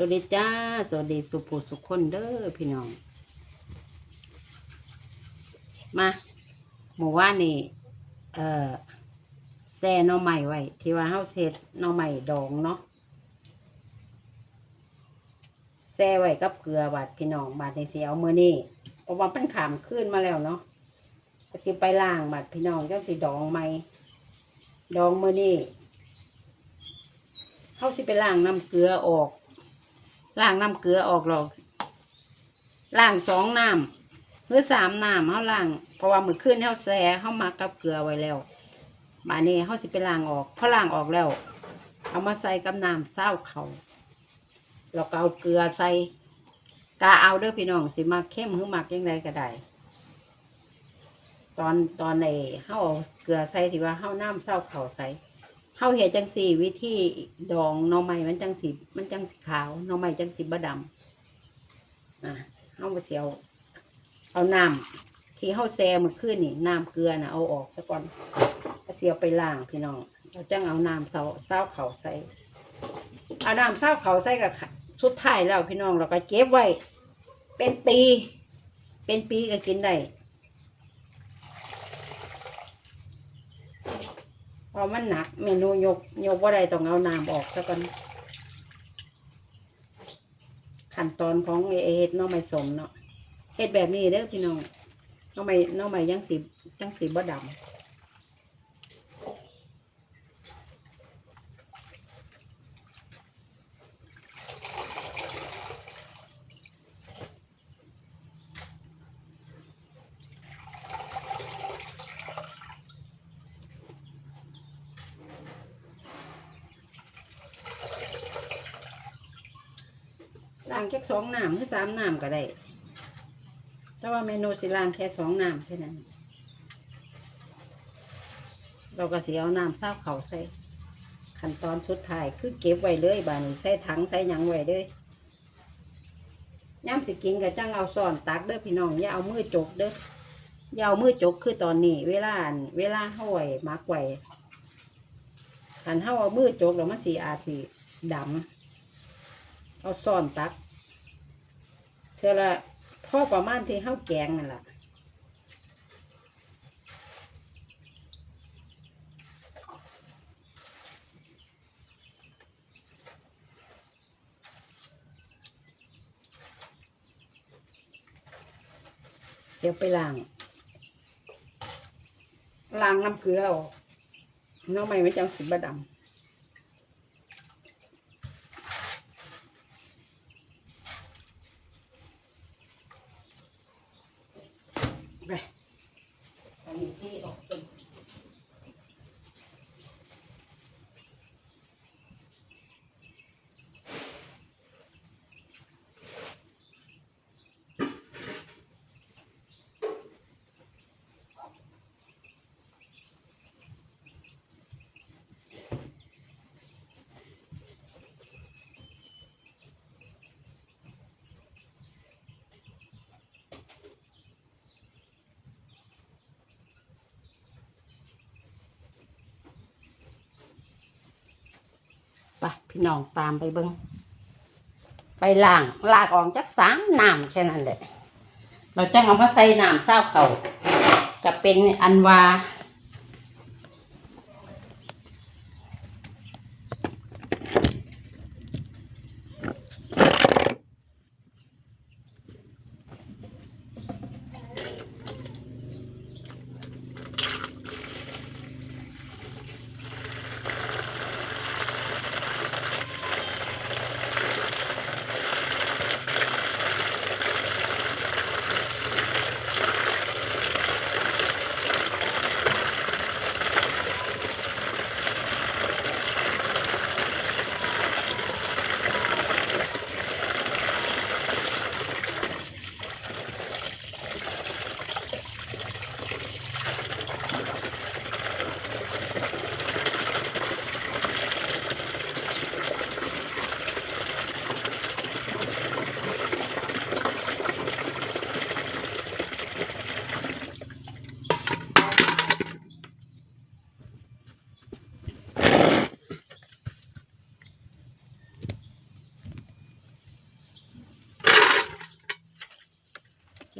วัสดีจ้า สวัสดีสุภูสุขคนเด้อพี่น้อง มาหมู่ว่านี่ เอ่อแซ่นอใหม่ไว้ ที่ว่าเฮาเสร็จหน่อใหม่ดองเนาะแซ่ไว้กับเกลือบาดพี่น้องบาดในสีเอามือนี่เพราะว่ามันขามขึ้นมาแล้วเนาะก็สิไปล่างบาดพี่น้องเจังสิดองใหม่ดองมือนี่เฮาสิไปล่างน้ำเกลือออก ล้างน้ำเกลือออกหรอกล้างสองน้ำหรือสามน้ำเขาล้างเพราะว่ามือขึ้นเขาแซ่เขามากับเกลือไว้แล้วบานนี้เขาสิไปล้างออกพอล้างออกแล้ว เอามาใส่กับน้ำเศร้าเขาเราก็เอาเกลือใส่กาเอาเด้อพี่น้องสิมาเข้มหรือมักยังไงก็ได้ตอนตอนในเขาเอาเกลือใส่ที่ว่าเขาน้ำเศร้าเขาใส่ เฮาเฮ็ดจังสีวิธีดองหน่อไม้มันจังสีมันจังสีขาวหน่อไม้จังสีบะดำอะเฮาบ่สิเอาเอาน้ำที่เฮาแซ่มื่อคืนนี่น้ำเกลือน่ะเอาออกซะก่อนก็สิเอาไปล้างพี่น้องเราจังเอาน้ำเซาเซาเขาใส่เอาน้ำเซาเขาใส่กับสุดท้ายแล้วพี่น้องเราก็เก็บไว้ เป็นปี เป็นปีก็กินได้ เพ ราะมันหนักเมนูยกยกว่าใดต้องเอาน้ำออกซะก่อนขั้นตอนของเอเฮ็ดน้องไม่สมเนาะเฮ็ดแบบนี้เด้อพี่น้องน้องไม่น้องไม่ยังสียังสีบ่ดำางแค่สองน้ำหรือสามน้ำก็ได้ แต่ว่าเมนูสิล้างแค่สองน้ำแค่นั้น เราก็สิเอาน้ำเศร้าเขาใส่ ขั้นตอนสุดท้ายคือเก็บไว้เลยบานใส่ถังใส่ยังไว้เลยย่ำสิกินกับจังเอาซ่อนตักเด้อพี่น้องอย่าเอามือจกเด้อย่าเอามือจกคือตอนนี้ เวลาเวลาเฮาไว้มักไว้คันเฮาเอามือจกแล้วมันสีอาจสิดำเอาซ่อนตัก เท่าละพ่อประมาณที่เฮาวแกงนั่นแหละเสียไปล้างล้างน้ำเกลือออกน้องใหม่ไม่จังสีบดำ ไปอันนี้ที่ออกเป็นไป พี่น้องตามไปเบิ้งไปล่างลากออกจากสามน้ำแค่นั้นแหละ เราจะเอามาใส่น้ำเศร้าเขาจะเป็นอันวา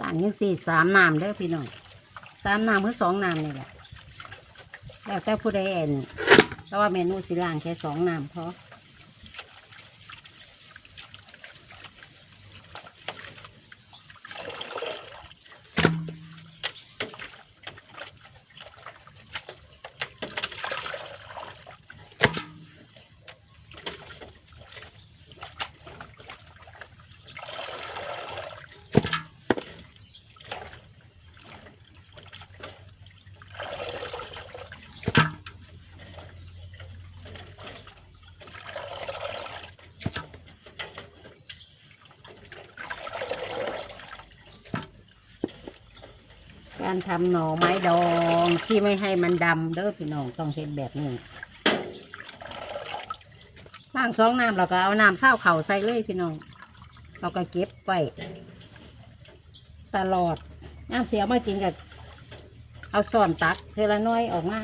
ล้างยังสี่สามน้ำเด้อพี่น้องสามน้ำหรือสองน้ำนี่แหละแล้วแต่ผู้ใดเอ็นแต่ว่าเมนูสีล้างแค่สองน้ำพราะ การทำหน่อไม้ดองที่ไม่ให้มันดำเด้อพี่น้องต้องเห็นแบบนี้ล้างซองน้ำเราก็เอาน้ำเศร้าเข่าใส่เลยพี่น้อง เราก็เก็บไว้ตลอดน้ำเสียมากินกับเอาส่อนตักเทละน้อยออกมา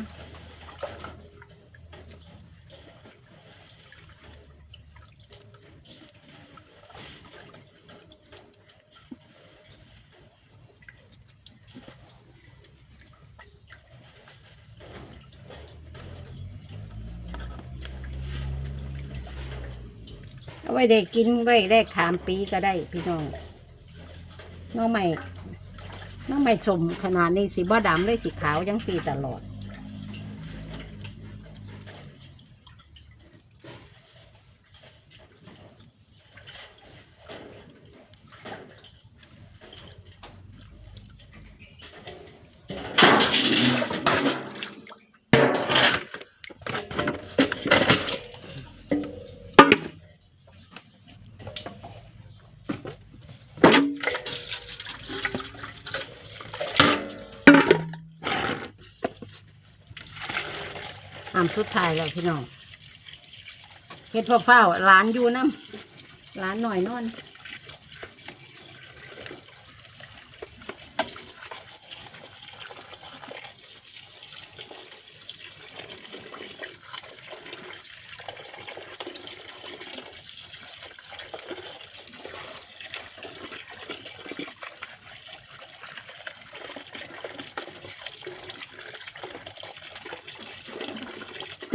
ว้ได้กินไว้ได้ขามปีก็ได้พี่น้องน้องใหม่น้องใหม่สมขนาดนี้สีบ่ดำเลยสีขาวยังสีตลอดามสุดท้ายแล้วพี่น้องเฮ็ดพ่อเฝ้าร้านอยู่น้ำร้านหน่อยนอน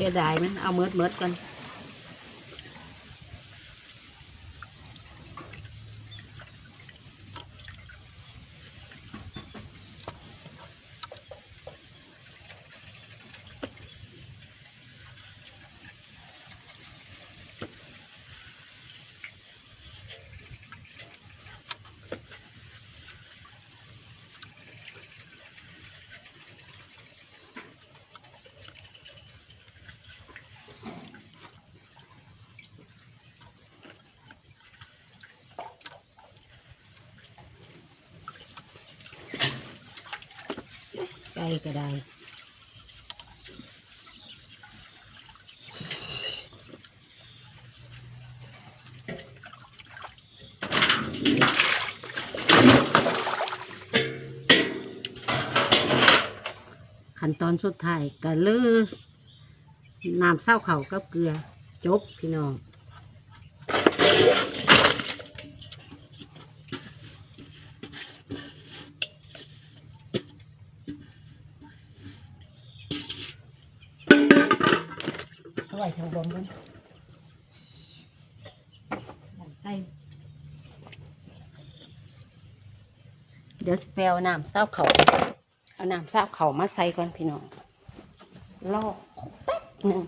เสียดายมันเอาเมิดเมิดกัน ก่ก็ได้ขั้นตอนสุดท้ายก็ลือน้ำเศร้าเขากับเกลือจบพี่น้อง เขาไว้ทางบนด้วยใส่เดี๋ยวสเปเอาน้ำเศร้าเขาเอาน้ำเศร้าเขามาใส่ก่อนพี่น้องลอกแป๊บหนึ่ง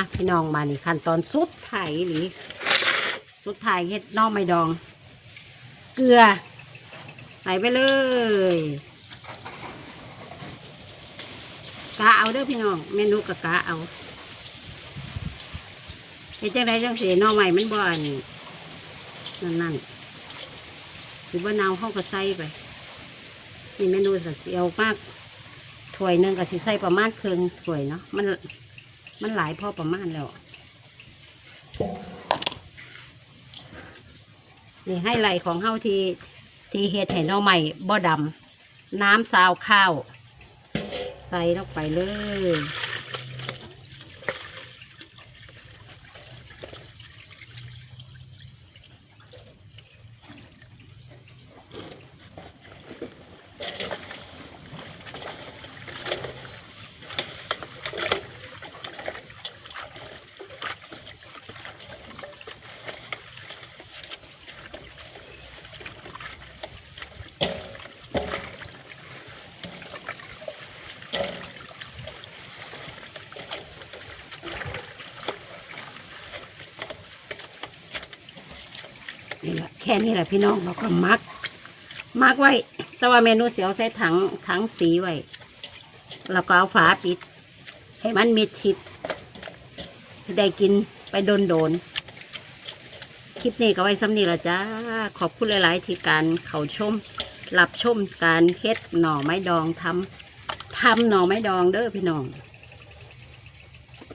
มาพี่น้องมานี่ขั้นตอนสุดท้ายหรือสุดท้ายเฮ็ดน่อไม่ดอง เกลือ ใส่ไปเลยกะเอาเด้อพี่น้องเมนูกะกะเอาเฮ็ดจังไดจังสีน่อใหม่มันบ่อันนั่นนั่นหรือว่าเนาเข้าก็ใส่ไปนี่เมนูสักเดียวมากถ้วยหนึงก็สิใส่ประมาณครึ่งถ้วยเนาะมัน มันหลายพอประมาณแล้วนี่ให้ไหลของเฮาที่ที่เฮ็ดให้เน่าใหม่บ่ดำน้ำซาวข้าว ใส่ลงไปเลย นี่แหละแค่นี้แหละพี่น้องเราก็มัก มักไว้ แต่ว่าเมนูเสียวใส่ถังถังสีไว้แล้วก็เอาฝาปิด ให้มันมิดชิด ได้กินไปโดนโดนๆคลิปนี้ก็ไว้ซ้ำนี้ละจ้า ขอบคุณหลาย ๆ ที่การเขาชมรับชมการเฮ็ดหน่อไม้ดองทำทำหน่อไม้ดองเด้อพี่น้อง